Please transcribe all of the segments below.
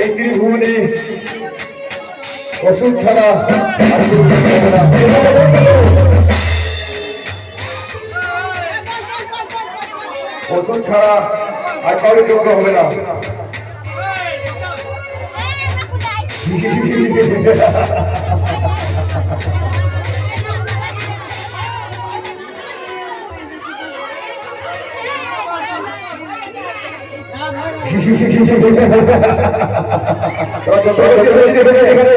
এই ত্রিভুবনে ওষুধ ছাড়া। ওষুধ ছাড়া আর কারও যোগ্য হবে না। কারও যোগ্য হবে না এখানে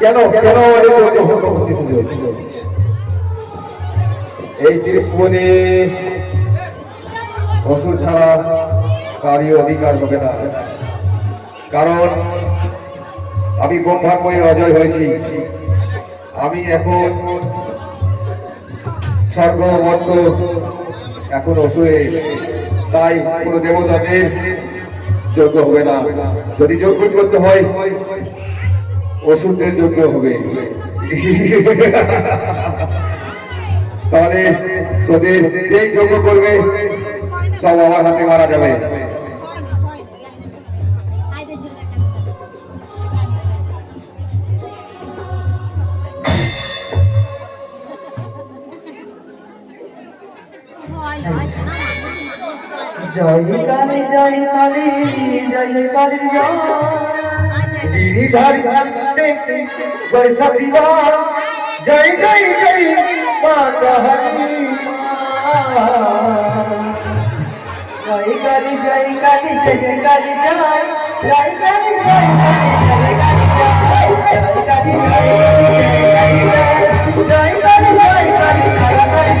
কেন কেন এই ত্রিভুবনে অসুর ছাড়া কারই অধিকার হবে না। কারণ আমি ব্রহ্মাময় অজয় হয়েছি। আমি এখন স্বর্গ মর্ত এখন অসুরে। তাই কোনো দেবতাদের যোগ্য হবে না। যদি যোগ্য করতে হয় ওষুধের যোগ্য হবে তাহলে তোদের যেই যোগ্য করবে সব আমার হাতে মারা যাবে জয় কালী জয় কালী জয় কালী জয় গিরিধার ঘাটে বৈশাখী রাত, জয় জয় জয় মাতা হরি জয় কালী জয় কালী জয় কালী জয় জয় কালী জয় কালী জয় কালী জয় জয় কালী জয় কালী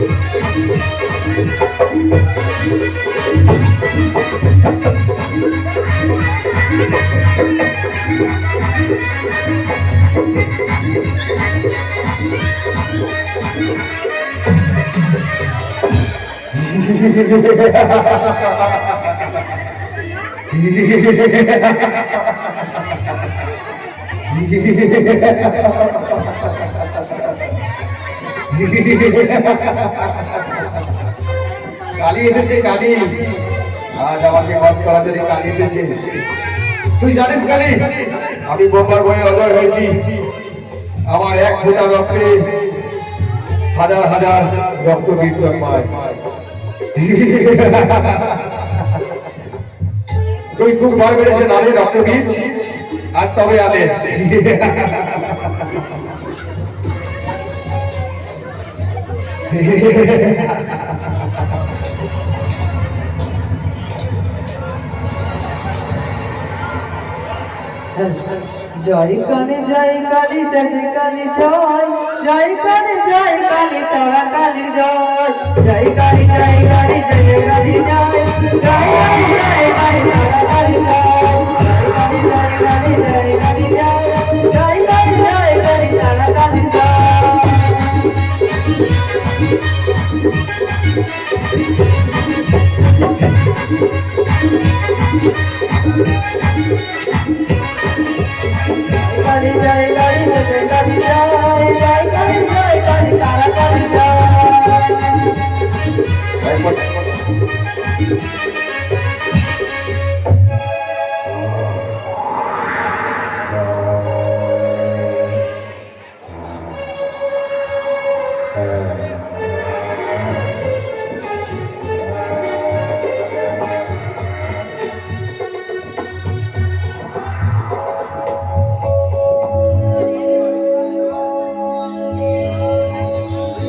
Hehehehe এসেছে আজ আমাকে করার জন্য কালী এসেছে। তুই জানিস আমি বোম্বার বয়ে অজয় হয়েছি। আমার এক ফোঁটা রক্তে হাজার হাজার রক্ত বিদ্যুৎ পায় তুই খুব ভয় বেড়েছে নালে রক্ত বীজ আর তবে আলে। জয় কালী জয় কালী জয় কালী, জয় জয় কালী জয় কালী তারা কালী জয় জয় কালী জয় কালী, জয় কালী জয়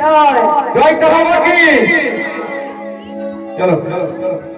জয় জয় কাহাবা কি চলো চলো চলো